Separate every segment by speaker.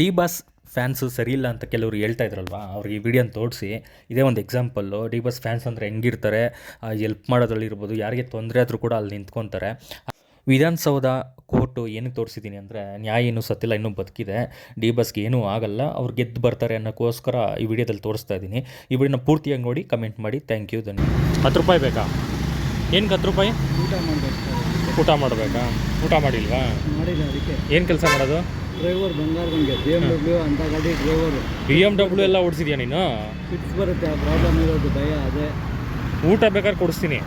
Speaker 1: D boss fans ಸರಿ ಇಲ್ಲ ಅಂತ ಕೆಲವರು ಹೇಳ್ತಾ ಇದ್ರಲ್ವಾ? ಅವ್ರಿಗೆ ಈ ವಿಡಿಯೋನ ತೋರಿಸಿ. ಇದೇ ಒಂದು ಎಕ್ಸಾಂಪಲ್ಲು. ಡಿ ಬಸ್ ಫ್ಯಾನ್ಸ್ ಅಂದರೆ ಹೆಂಗಿರ್ತಾರೆ? ಎಲ್ಪ್ ಮಾಡೋದ್ರಲ್ಲಿರ್ಬೋದು ಯಾರಿಗೆ ತೊಂದರೆ ಆದರೂ ಕೂಡ ಅಲ್ಲಿ ನಿಂತ್ಕೊತಾರೆ. ವಿಧಾನಸೌಧ ಕೋರ್ಟು ಏನಕ್ಕೆ ತೋರಿಸಿದ್ದೀನಿ ಅಂದರೆ ನ್ಯಾಯ ಇನ್ನೂ ಸತ್ತಿಲ್ಲ ಇನ್ನೂ ಬದುಕಿದೆ. ಡಿ ಬಸ್ಗೆ ಏನೂ ಆಗಲ್ಲ. ಅವ್ರು ಗೆದ್ದು ಬರ್ತಾರೆ ಅನ್ನೋಕ್ಕೋಸ್ಕರ ಈ ವಿಡಿಯೋದಲ್ಲಿ ತೋರಿಸ್ತಾ ಇದ್ದೀನಿ. ಈ ವಿಡಿಯೋನ ಪೂರ್ತಿಯಾಗಿ ನೋಡಿ ಕಮೆಂಟ್ ಮಾಡಿ. ಥ್ಯಾಂಕ್ ಯು ಧನ್ಯವಾದ. ಹತ್ತು ರೂಪಾಯಿ ಬೇಕಾ? ಏನಕ್ಕೆ ಹತ್ತು ರೂಪಾಯಿ?
Speaker 2: ಊಟ ಮಾಡಬೇಕು.
Speaker 1: ಊಟ ಮಾಡಬೇಕಾ? ಊಟ ಮಾಡಿಲ್ವಾ?
Speaker 2: ಅದಕ್ಕೆ.
Speaker 1: ಏನು ಕೆಲಸ ಮಾಡೋದು?
Speaker 2: ಡ್ರೈವರ್ ಬಂಗಾರದಂಗೆ ಬಿ ಎಂ ಡಬ್ಲ್ಯೂ ಅಂತ ಗಾಡಿ ಡ್ರೈವರ್.
Speaker 1: ಬಿ ಎಂ ಡಬ್ಲ್ಯೂ ಎಲ್ಲ ಓಡಿಸಿದ್ಯಾ ನೀನು?
Speaker 2: ಫಿಟ್ಸ್ ಬರುತ್ತೆ ಆ ಪ್ರಾಬ್ಲಮ್ ಇರೋದು ಭಯ ಅದೇ.
Speaker 1: ಊಟ ಬೇಕಾದ್ರೆ ಕೊಡಿಸ್ತೀನಿ.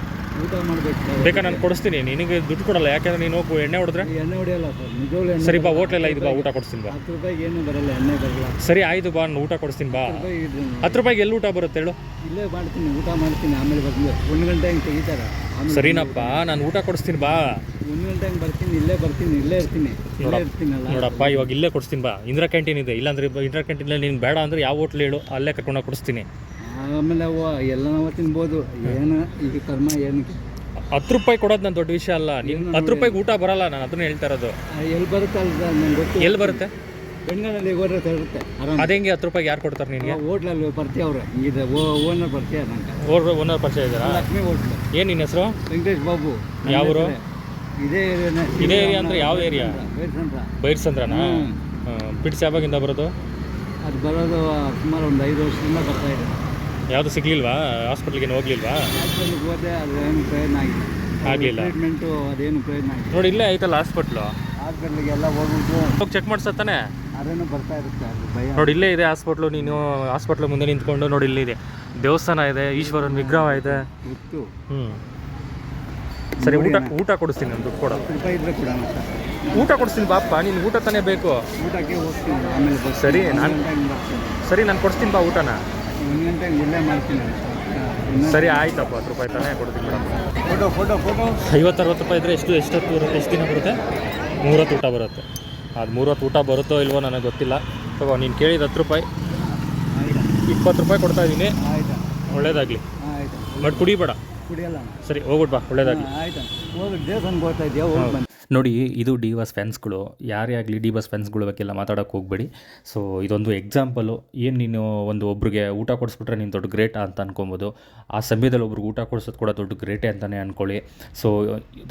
Speaker 2: ಊಟ ಮಾಡಬೇಕು
Speaker 1: ಬೇಕಾ ನಾನು ಕೊಡಿಸ್ತೀನಿ. ನಿನಗೆ ದುಡ್ಡು ಕೊಡಲ್ಲ. ಯಾಕಂದ್ರೆ ನೀನು ಹೋಗು ಎಣ್ಣೆ ಹೊಡೆದ್ರೆ?
Speaker 2: ಎಣ್ಣೆ ಹೊಡೆಯಲ್ಲ ಸರ್. ನಿಜವಾಗ್ಲೂ ಎಣ್ಣೆ
Speaker 1: ಸರಿ ಬಾ ಹೋಟ್ಲೆಲ್ಲ ಇದು ಬಾ ಊಟ ಕೊಡಿಸ್ತೀನಿ ಬಾ.
Speaker 2: ಹತ್ತು ರೂಪಾಯಿಗೆ ಏನು ಬರಲ್ಲ ಎಣ್ಣೆ ಬರಲ್ಲ.
Speaker 1: ಸರಿ ಆಯ್ತು ಬಾ ನಾನು ಊಟ ಕೊಡಿಸ್ತೀನಿ ಬಾ.
Speaker 2: ಹತ್ತು ರೂಪಾಯಿ ನೀವು.
Speaker 1: ಹತ್ತು ರೂಪಾಯಿಗೆ ಎಲ್ಲಿ ಊಟ ಬರುತ್ತೆ ಹೇಳು?
Speaker 2: ಇಲ್ಲೇ ಮಾಡ್ತೀನಿ ಊಟ ಮಾಡ್ತೀನಿ ಆಮೇಲೆ ಬರ್ತೀನಿ. ಒಂದು ಗಂಟೆ ಹಂಗೆ ತೆಗಿತಾರೆ. ಆಮೇಲೆ
Speaker 1: ಸರಿನಪ್ಪ ನಾನು ಊಟ ಕೊಡಿಸ್ತೀನಿ ಬಾ.
Speaker 2: ಒಂದು ಗಂಟೆ ಹಂಗೆ ಬರ್ತೀನಿ ಇಲ್ಲೇ ಬರ್ತೀನಿ ಇಲ್ಲೇ ಇರ್ತೀನಿ. ಇಲ್ಲೇ ಇರ್ತೀನಲ್ಲ
Speaker 1: ನೋಡಪ್ಪ ಇವಾಗ ಇಲ್ಲೇ ಕೊಡಿಸ್ತೀನಿ ಬಾ. ಇಂದಿರಾ ಕ್ಯಾಂಟೀನ್ ಇದೆ. ಇಲ್ಲಾಂದ್ರೆ ಇಂದಿರಾ ಕ್ಯಾಂಟೀನಲ್ಲಿ ನೀನು ಬೇಡ ಅಂದ್ರೆ ಯಾವ ಹೋಟ್ಲ್ ಹೇಳು ಅಲ್ಲೇ ಕರ್ಕೊಂಡೋಗಿ ಕೊಡಿಸ್ತೀನಿ.
Speaker 2: ಆಮೇಲೆ ಅವು ಎಲ್ಲ ನಾವು ತಿನ್ಬೋದು. ಏನು ಈಗ ಕರ್ಮ ಏನು
Speaker 1: ಹತ್ತು ರೂಪಾಯಿ ಕೊಡೋದು ನನ್ನ ದೊಡ್ಡ ವಿಷಯ ಅಲ್ಲ. ನೀನು ಹತ್ತು ರೂಪಾಯಿಗೆ ಊಟ ಬರಲ್ಲ ನಾನು ಅದನ್ನ ಹೇಳ್ತಾ ಇರೋದು.
Speaker 2: ಎಲ್ಲಿ ಬರುತ್ತೆ ಅಲ್ಲ ನಂಗೆ ಗೊತ್ತು.
Speaker 1: ಎಲ್ಲಿ ಬರುತ್ತೆ?
Speaker 2: ಬೆಂಗಳೂರಲ್ಲಿ ಹೋದ್ರೆ ತರುತ್ತೆ ಆರಾಮ.
Speaker 1: ಅದೇಂಗೆ ಹತ್ತು ರೂಪಾಯಿಗೆ ಯಾರು ಕೊಡ್ತಾರೆ ನಿನಗೆ?
Speaker 2: ಹೋಟ್ಲಲ್ಲಿ ಬರ್ತೀಯ ಅವ್ರೆ. ಇದೆ ಓನರ್ ಬರ್ತೀಯ ನಂಗೆ.
Speaker 1: ಓರ್ ಓನರ್ ಪರಿಚಯ ಇದ್ದಾರಾ?
Speaker 2: ಲಕ್ಷ್ಮಿ ಹೋಟ್ಲು.
Speaker 1: ಏನು ನಿನ್ನ ಹೆಸರು?
Speaker 2: ವೆಂಕಟೇಶ್ ಬಾಬು.
Speaker 1: ಯಾವ ಊರು?
Speaker 2: ಇದೇ ಏರಿಯಾನೇ
Speaker 1: ಇದೇ ಏರಿಯಾ ಅಂದರೆ ಯಾವ ಏರಿಯಾ
Speaker 2: ಬೈರ್ಸಂದ್ರ
Speaker 1: ಬೈರ್ಸಂದ್ರನಾ. ಪಿಟ್ಸ್ ಯಾವಾಗಿಂದ ಬರೋದು?
Speaker 2: ಅದು ಬರೋದು ಸುಮಾರು ಒಂದು ಐದು ವರ್ಷದಿಂದ ಬರ್ತಾ ಇದೆ.
Speaker 1: ಯಾವುದು ಸಿಗ್ಲಿಲ್ವಾ? ಹಾಸ್ಪಿಟ್ಲಿಗೆ ಹೋಗ್ಲಿಲ್ವಾ?
Speaker 2: ಹಾಸ್ಪಿಟ್ಲಿಗೆ ಹೋದೆ ಅದೇನು ಪ್ರಯೋಜನ ಆಗಿಲ್ಲ.
Speaker 1: ಆಗಲಿಲ್ಲ.
Speaker 2: ಟ್ರೀಟ್ಮೆಂಟು ಅದೇನು ಪ್ರಯೋಜನ ಆಗಿಲ್ಲ.
Speaker 1: ನೋಡಿ ಇಲ್ಲೇ ಐತಲ್ಲ ಹಾಸ್ಪಿಟ್ಲು?
Speaker 2: ಹಾಸ್ಪಿಟ್ಲಿಗೆಲ್ಲ ಹೋಗ್ಬಿಟ್ಟು
Speaker 1: ಹೋಗಿ ಚೆಕ್ ಮಾಡ್ಸತ್ತಾನೆ
Speaker 2: ಅದೇನು ಬರ್ತಾ ಇರುತ್ತೆ ಅದು ಭಯ.
Speaker 1: ನೋಡಿ ಇಲ್ಲೇ ಇದೆ ಹಾಸ್ಪಿಟ್ಲು. ನೀನು ಹಾಸ್ಪಿಟ್ಲ್ ಮುಂದೆ ನಿಂತ್ಕೊಂಡು ನೋಡಿ ಇಲ್ಲಿದೆ ದೇವಸ್ಥಾನ ಇದೆ ಈಶ್ವರನ ವಿಗ್ರಹ ಇದೆ.
Speaker 2: ಗೊತ್ತು
Speaker 1: ಹ್ಞೂ ಸರಿ ಊಟ ಊಟ ಕೊಡಿಸ್ತೀನಿ ನಾನು ದುಡ್ಡು
Speaker 2: ಕೊಡೋ ರೂಪಾಯಿ ಇದ್ರೆ ಕೊಡೋಣ
Speaker 1: ಊಟ ಕೊಡಿಸ್ತೀನಿ ಬಾಪ್ಪ ನೀನು ಊಟ ತಾನೇ ಬೇಕು.
Speaker 2: ಊಟಕ್ಕೆ ಹೋಗ್ತೀನಿ ಆಮೇಲೆ.
Speaker 1: ಸರಿ, ನಾನ್- ಸರಿ ನಾನು ಕೊಡಿಸ್ತೀನಿ ಬಾ ಊಟನ.
Speaker 2: ಇಲ್ಲೇ ಮಾಡ್ತೀನಿ.
Speaker 1: ಸರಿ ಆಯ್ತಪ್ಪ ಹತ್ತು ರೂಪಾಯಿ ತಾನೇ ಕೊಡ್ತೀನಿ ಮೇಡಮ್.
Speaker 2: Photo photo photo.
Speaker 1: ಐವತ್ತು ಅರವತ್ತು ರೂಪಾಯಿ ಇದ್ದರೆ ಎಷ್ಟು ಎಷ್ಟೊತ್ತು ಬರುತ್ತೆ ಎಷ್ಟು ದಿನ ಬರುತ್ತೆ? ಮೂರತ್ತು ಊಟ ಬರುತ್ತೆ. ಅದು ಮೂರತ್ತು ಊಟ ಬರುತ್ತೋ ಇಲ್ವೋ ನನಗೆ ಗೊತ್ತಿಲ್ಲ. ತಗೋ ನೀನು ಕೇಳಿದ ಹತ್ತು ರೂಪಾಯಿ. ಇಪ್ಪತ್ತು ರೂಪಾಯಿ ಕೊಡ್ತಾ ಇದ್ದೀನಿ
Speaker 2: ಆಯ್ತಾ
Speaker 1: ಒಳ್ಳೇದಾಗಲಿ.
Speaker 2: ಆಯ್ತಾ.
Speaker 1: ಬಟ್ ಕುಡಿಬೇಡ.
Speaker 2: ಕುಡಿಯಲ್ಲ.
Speaker 1: ಸರಿ ಹೋಗ್ಬಿಡ್ಬಾ ಬಾ ಒಳ್ಳೇದಾಗಲಿ.
Speaker 2: ಆಯ್ತು. ಹೋಗಿ ದೇವಸ್ಥಾನಕ್ಕೆ ಹೋಗ್ತಾ ಇದೆಯಾ? ಹೋಗಿ
Speaker 1: ನೋಡಿ, ಇದು ಡಿ ಬಸ್ ಫ್ಯಾನ್ಸ್ಗಳು. ಯಾರೇ ಆಗಲಿ ಡಿ ಬಸ್ ಫ್ಯಾನ್ಸ್ಗಳ ಬಗ್ಗೆಲ್ಲ ಮಾತಾಡೋಕೆ ಹೋಗಬೇಡಿ. ಸೊ ಇದೊಂದು ಎಕ್ಸಾಂಪಲು ಏನು ನೀನು ಒಂದು ಒಬ್ರಿಗೆ ಊಟ ಕೊಡಿಸ್ಬಿಟ್ರೆ ನೀನು ದೊಡ್ಡ ಗ್ರೇಟ ಅಂತ ಅನ್ಕೊಬೋದು. ಆ ಸಮಯದಲ್ಲಿ ಒಬ್ರಿಗೆ ಊಟ ಕೊಡಿಸೋದು ಕೂಡ ದೊಡ್ಡ ಗ್ರೇಟೇ ಅಂತಲೇ ಅಂದ್ಕೊಳ್ಳಿ ಸೊ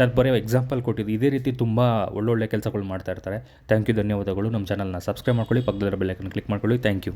Speaker 1: ನಾನು ಬರೀ ಎಕ್ಸಾಂಪಲ್ ಕೊಟ್ಟಿದ್ದು. ಇದೇ ರೀತಿ ತುಂಬ ಒಳ್ಳೊಳ್ಳೆ ಕೆಲಸಗಳು ಮಾಡ್ತಾ ಇರ್ತಾರೆ. ಥ್ಯಾಂಕ್ ಯು ಧನ್ಯವಾದಗಳು. ನಮ್ಮ ಚಾನಲ್ನ ಸಬ್ಸ್ಕ್ರೈಬ್ ಮಾಡ್ಕೊಳ್ಳಿ, ಪಕ್ಕದಲ್ಲಿರೋ ಬೆಲ್ಲೈಕನ್ ಕ್ಲಿಕ್ ಮಾಡ್ಕೊಳ್ಳಿ. Thank you